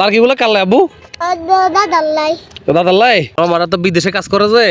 লাড়কি গুলো কাল আবু দাদাল্লাই লাই। আমার তো বিদেশে কাজ করে যে।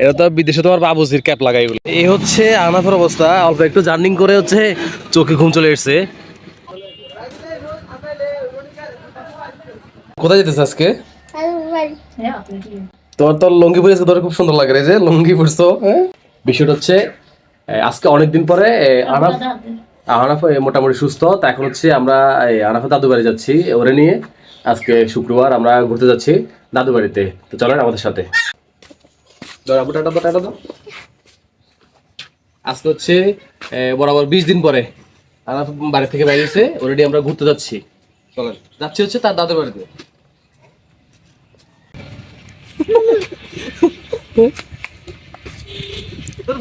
এটা তো বিদেশে তোমার বাবুজির ক্যাপ লাগাই বলে। এই হচ্ছে আনাফের অবস্থা। অল্প একটু জার্নিং করে হচ্ছে চোখে ঘুম চলে এসছে। কোথায় যেতেছে আজকে? তোমার তো লুঙ্গি পরে আজকে খুব সুন্দর লাগে রে যে লুঙ্গি পরছো হ্যাঁ? বিষয়টা হচ্ছে আজকে অনেকদিন পরে আনাফ আনাফ মোটামুটি সুস্থ। তা এখন হচ্ছে আমরা এই আনাফের দাদু বাড়ি যাচ্ছি ওরে নিয়ে। আজকে শুক্রবার আমরা ঘুরতে যাচ্ছি দাদু বাড়িতে। তো চলেন আমাদের সাথে। আজকে হচ্ছে বরাবর বিশ দিন পরে আনাফ বাড়ি থেকে বেরিয়েছে অলরেডি আমরা ঘুরতে যাচ্ছি। চলেন, যাচ্ছি হচ্ছে তার দাদু বাড়িতে। তোর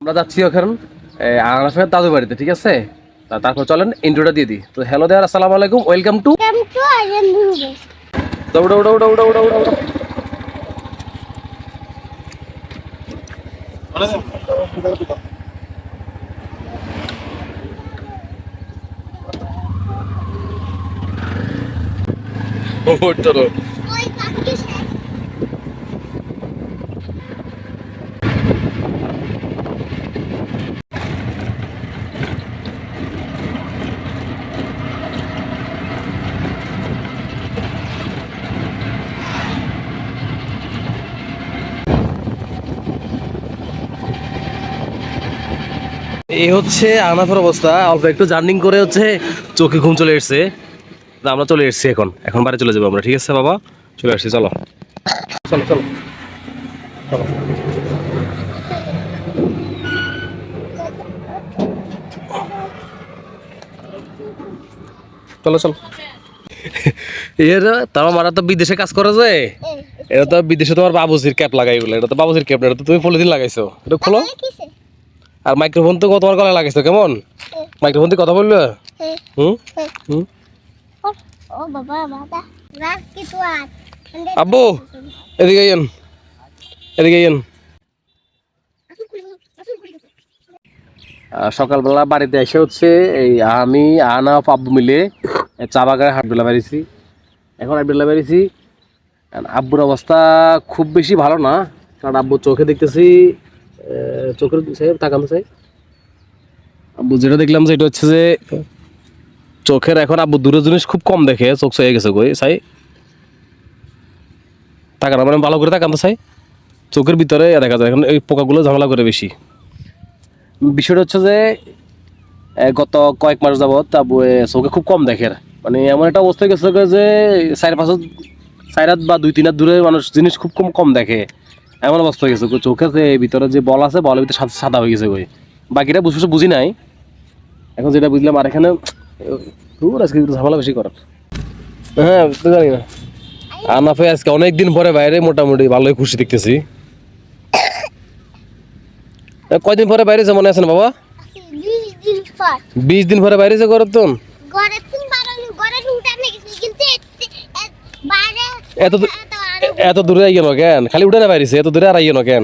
আমরা যাচ্ছি এখন আনাফের দাদু বাড়িতে, ঠিক আছে? তা তারপর চলেন ইন্ট্রোটা দিয়ে দিই। তো হ্যালো দেয়ার আসসালামু আলাইকুম ওয়েলকাম টু দৌড়া উড়া উড়া উড়া উড়া উড়া উড়া এই হচ্ছে আনাফের অবস্থা। অল্প একটু জার্নিং করে হচ্ছে চোখে ঘুম চলে এসছে। তা আমরা চলে এসেছি এখন। এখন বাড়ি চলে যাব আমরা। ঠিক আছে বাবা? চলে আসছি চলো। চলো চলো। চলো। চলো। চলো এর তাও মারা তো বিদেশে কাজ করে যে। এটা তো বিদেশে তোমার বাবুজির ক্যাপ লাগাই বলে। এটা তো বাবুজির ক্যাপ এটা তো তুমি পলিথিন লাগাইছো। এটা খোলো। আর মাইক্রোফোন তো তোমার গলায় লাগাইছো কেমন? মাইক্রোফোন দিয়ে কথা বলল হুম? হুম? ও বাবা বাবা। রাত কি তো আব্বু এদিকে এদিকে সকালবেলা বাড়িতে এসে হচ্ছে এই আমি আনা আব্বু মিলে চা বাগানে হাটবেলা বেরিয়েছি। এখন হাটবেলা বেরিয়েছি। আর আব্বুর অবস্থা খুব বেশি ভালো না কারণ আব্বু চোখে দেখতেছি চোখের তাকান আব্বু যেটা দেখলাম যে এটা হচ্ছে যে চোখের এখন আব্বু দূরের জিনিস খুব কম দেখে চোখ গেছে কই সাই তাকানো মানে ভালো করে তাকান চাই চোখের ভিতরে দেখা যায় এখন এই পোকাগুলো ঝামেলা করে বেশি। বিষয়টা হচ্ছে যে গত কয়েক মাস যাবৎ আবু এ, চোখে খুব কম দেখে। মানে এমন একটা অবস্থা হয়ে গেছে যে চার পাঁচ চার হাত বা দুই তিন হাত দূরে মানুষ জিনিস খুব কম কম দেখে। এমন অবস্থা হয়ে গেছে। চোখের যে ভিতরে যে বল আছে বলের ভিতরে সাদা- হয়ে গেছে ওই বাকিটা বুঝে বুঝে বুঝি নাই। এখন যেটা বুঝলাম আর এখানে দূর আজকে ঝামেলা বেশি করার। হ্যাঁ তো জানি না। আনাফে আজকে অনেকদিন পরে বাইরে মোটামুটি ভালোই খুশি দেখতেছি। কয়দিন পরে বাইরে মনে আছেন বাবা? বিশ দিন পর বাইরে যে তিন কিন্তু এত- এত- দূর- আইয়ে না কেন? খালি উঠে না বাইরেছে এত দূরে আর আইয়ে না কেন?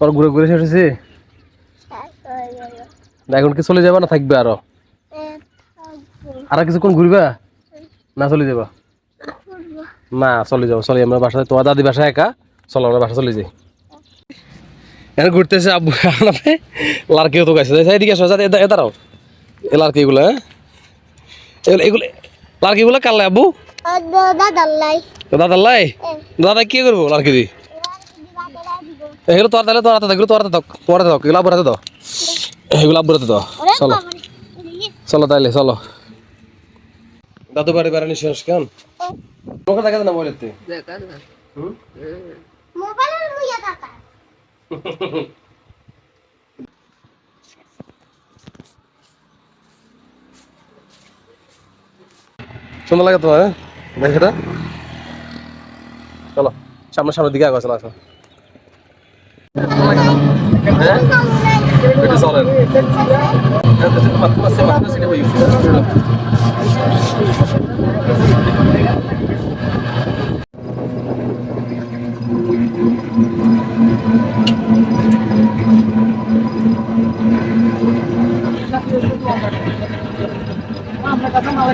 তোর ঘুরে ঘুরে শেষ হয়েছে এখন কি চলে যাবা না থাকবে আরও? আর কিছুক্ষণ ঘুরবা? না চলে যাবা? না চলে যাব চলে আমরা বাসায় তোমার দাদি বাসায় একা। চলো আমরা বাসা চলে যাই। এখন ঘুরতেছে আব্বু আনাপে লার্কিও তো যাই এদিকে আসো দাঁড়াও। এ লার্কি এগুলো হ্যাঁ এগুলো এগুলো লার্কিগুলো কাল আব্বু? দাদাল্লাই তো দাদা লাই? দাদা কি করব লার্কি দি? এগুলো তোর তাহলে তোর হাতে এগুলো তোর হাতে দাও তোর হাতে দাও এগুলো আব্বুর হাতে দাও। এগুলো আব্বুর হাতে দাও। চলো। চলো তাইলে চলো। দাদু বাড়ি বেড়ানি শেষ কেন? তোমাকে দেখা যায় না মোবাইলের লইয়া সুন্দর লাগে তোমার হ্যাঁ? দেখে এটা। চলো সামনে সামনের দিকে আগে চলো আসো। Bitte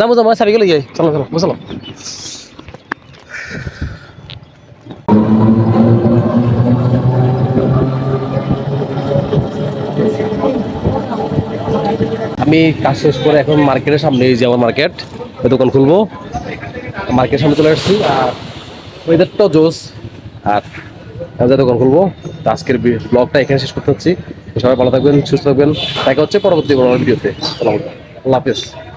যাব চলো চলো বুঝলো আমি কাজ শেষ করে এখন মার্কেটের সামনে এই যে আমার মার্কেট ওই দোকান খুলবো। মার্কেটের সামনে চলে আসছি, আর ওয়েদারটাও জোস আর আমি দোকান খুলবো। তো আজকের ব্লগটা এখানে শেষ করতে হচ্ছি। সবাই ভালো থাকবেন, সুস্থ থাকবেন। দেখা হচ্ছে পরবর্তী ভিডিওতে। আল্লাহ হাফেজ।